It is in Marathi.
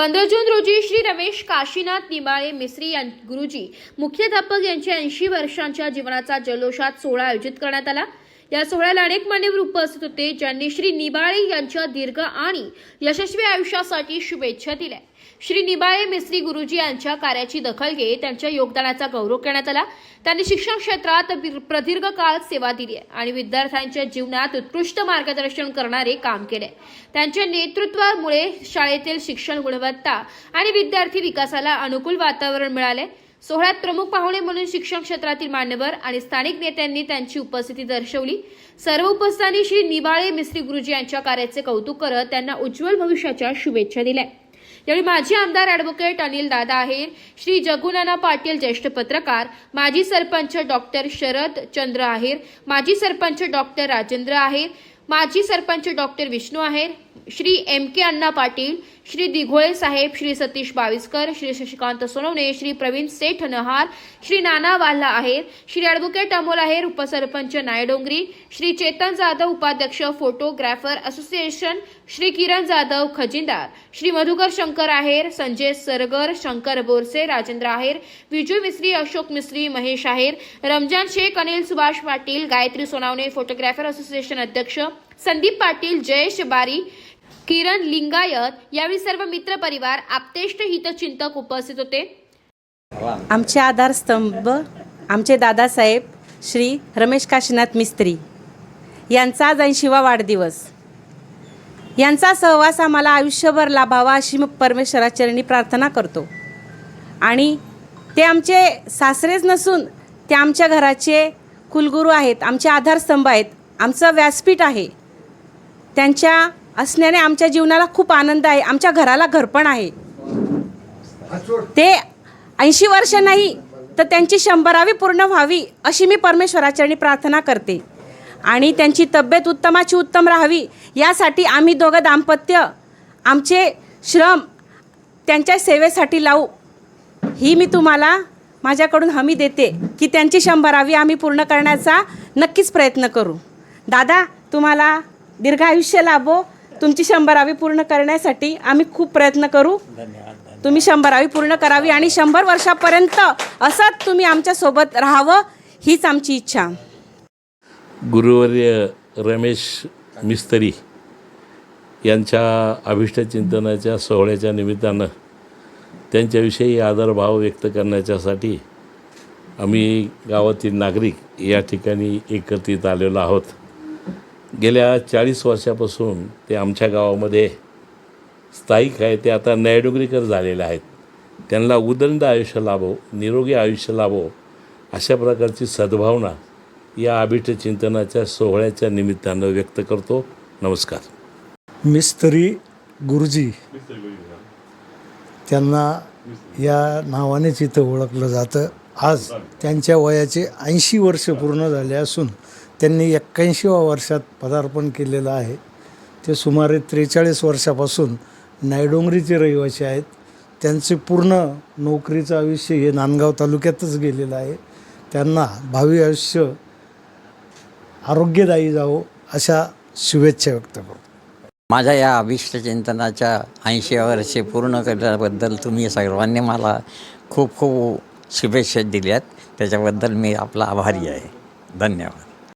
पंधरा जून रोजी श्री रमेश काशीनाथ निमाळे मिस्त्री यां- गुरुजी मुख्याध्यापक यांच्या ऐंशी वर्षांच्या जीवनाचा जल्लोषात सोहळा आयोजित करण्यात आला. या सोहळ्याला अनेक मान्यवर उपस्थित होते ज्यांनी श्री निबाळे यांच्या दीर्घ आणि यशस्वी आयुष्यासाठी शुभेच्छा दिल्या. श्री निबाळे मिस्त्री गुरुजी यांच्या कार्याची दखल घेत त्यांच्या योगदानाचा गौरव करण्यात आला. त्यांनी शिक्षण क्षेत्रात प्रदीर्घ काळ सेवा दिली आहे आणि विद्यार्थ्यांच्या जीवनात उत्कृष्ट मार्गदर्शन करणारे काम केले त्यांच्या नेतृत्वामुळे शाळेतील शिक्षण गुणवत्ता आणि विद्यार्थी विकासाला अनुकूल वातावरण मिळाले. सोहळ्यात प्रमुख पाहुणे म्हणून शिक्षण क्षेत्रातील मान्यवर आणि स्थानिक नेत्यांनी त्यांची उपस्थिती दर्शवली. सर्व उपस्थितांनी श्री निबाळे मिस्त्री गुरुजी यांच्या कार्याचे कौतुक करत त्यांना उज्ज्वल भविष्याच्या शुभेच्छा दिल्या. यावेळी माजी आमदार ॲडव्होकेट अनिल दादा आहेर श्री जगुनाना पाटील ज्येष्ठ पत्रकार. माजी सरपंच डॉक्टर शरद चंद्र आहेर माजी सरपंच डॉक्टर राजेंद्र आहेर माजी sarpanch doctor Vishnu Aher Shri M K Anna Patil Shri Dighole साहेब श्री सतीश बाविस्कर श्री शशिकांत सोनवणे श्री प्रवीण सेठ नहार श्री नाना वाल्हा आहेर श्री ॲडव्होकेट अमोल आहेर उपसरपंच नायडोंगरी श्री चेतन जाधव उपाध्यक्ष फोटोग्राफर असोसिएशन श्री किरण जाधव खजिनदार श्री मधुकर शंकर आहेर संजय सरगर शंकर बोरसे राजेंद्र आहेर विजू मिस्त्री अशोक मिस्त्री महेश आहेर रमजान शेख अनिल सुभाष पाटील गायत्री सोनावणे फोटोग्राफर असोसिएशन अध्यक्ष संदीप पाटील जयेश बारी किरण लिंगायत यावेळी सर्व मित्र परिवार आपतेष्ट हितचिंतक उपस्थित होते. आमचे आधारस्तंभ आमचे दादासाहेब श्री रमेश काशीनाथ मिस्त्री. यांचा आज ऐंशीवा वाढदिवस. यांचा सहवास आम्हाला आयुष्यभर लाभावा अशी मग परमेश्वराचरणी प्रार्थना करतो. आणि ते आमचे सासरेच नसून ते आमच्या घराचे कुलगुरू आहेत आमचे आधारस्तंभ आहेत आमचं व्यासपीठ आहे. त्यांच्या असण्याने आमच्या जीवनाला खूप आनंद आहे. आमच्या घराला घरपण आहे. ते ऐंशी वर्ष नाही तर त्यांची शंभरावी पूर्ण व्हावी अशी मी परमेश्वराचरणी प्रार्थना करते. आणि त्यांची तब्येत उत्तमाची उत्तम राहावी यासाठी आम्ही दोघं दाम्पत्य आमचे श्रम त्यांच्या सेवेसाठी लावू. ही मी तुम्हाला माझ्याकडून हमी देते की त्यांची शंभरावी आम्ही पूर्ण करण्याचा नक्कीच प्रयत्न करू. दादा तुम्हाला दीर्घ आयुष्य लाभो. तुमची शंभरावी पूर्ण करण्यासाठी आम्ही खूप प्रयत्न करू. तुम्ही शंभरावी पूर्ण करावी आणि शंभर वर्षापर्यंत असंच तुम्ही आमच्यासोबत राहावं हीच आमची इच्छा. गुरुवर्य रमेश मिस्त्री यांच्या अभिष्टचिंतनाच्या सोहळ्याच्या निमित्तानं त्यांच्याविषयी आदरभाव व्यक्त करण्याच्यासाठी आम्ही गावातील नागरिक या ठिकाणी एकत्रित आलेलो आहोत. गेल्या चाळीस वर्षापासून ते आमच्या गावामध्ये स्थायिक आहे. ते आता नैडोगरीकर झालेले आहेत. त्यांना उदंड आयुष्य लाभो निरोगी आयुष्य लाभो अशा प्रकारची सद्भावना या अभिष्ट चिंतनाच्या सोहळ्याच्या निमित्तानं व्यक्त करतो. नमस्कार. मिस्त्री गुरुजी. त्यांना या नावानेच इथं ओळखलं जातं. आज त्यांच्या वयाचे ऐंशी वर्ष पूर्ण झाले असून त्यांनी एक्क्याऐंशीव्या वर्षात पदार्पण केलेलं आहे. ते सुमारे त्रेचाळीस वर्षापासून नायडोंगरीचे रहिवासी आहेत. त्यांचे पूर्ण नोकरीचं आयुष्य हे नांदगाव तालुक्यातच गेलेलं आहे. त्यांना भावी आयुष्य आरोग्यदायी जावो अशा शुभेच्छा व्यक्त करतो. माझ्या या अभिष्ट चिंतनाच्या ऐंशी वर्षे पूर्ण करण्याबद्दल तुम्ही सर्वांनी मला खूप खूप शुभेच्छा दिल्यात. त्याच्याबद्दल मी आपला आभारी आहे. धन्यवाद.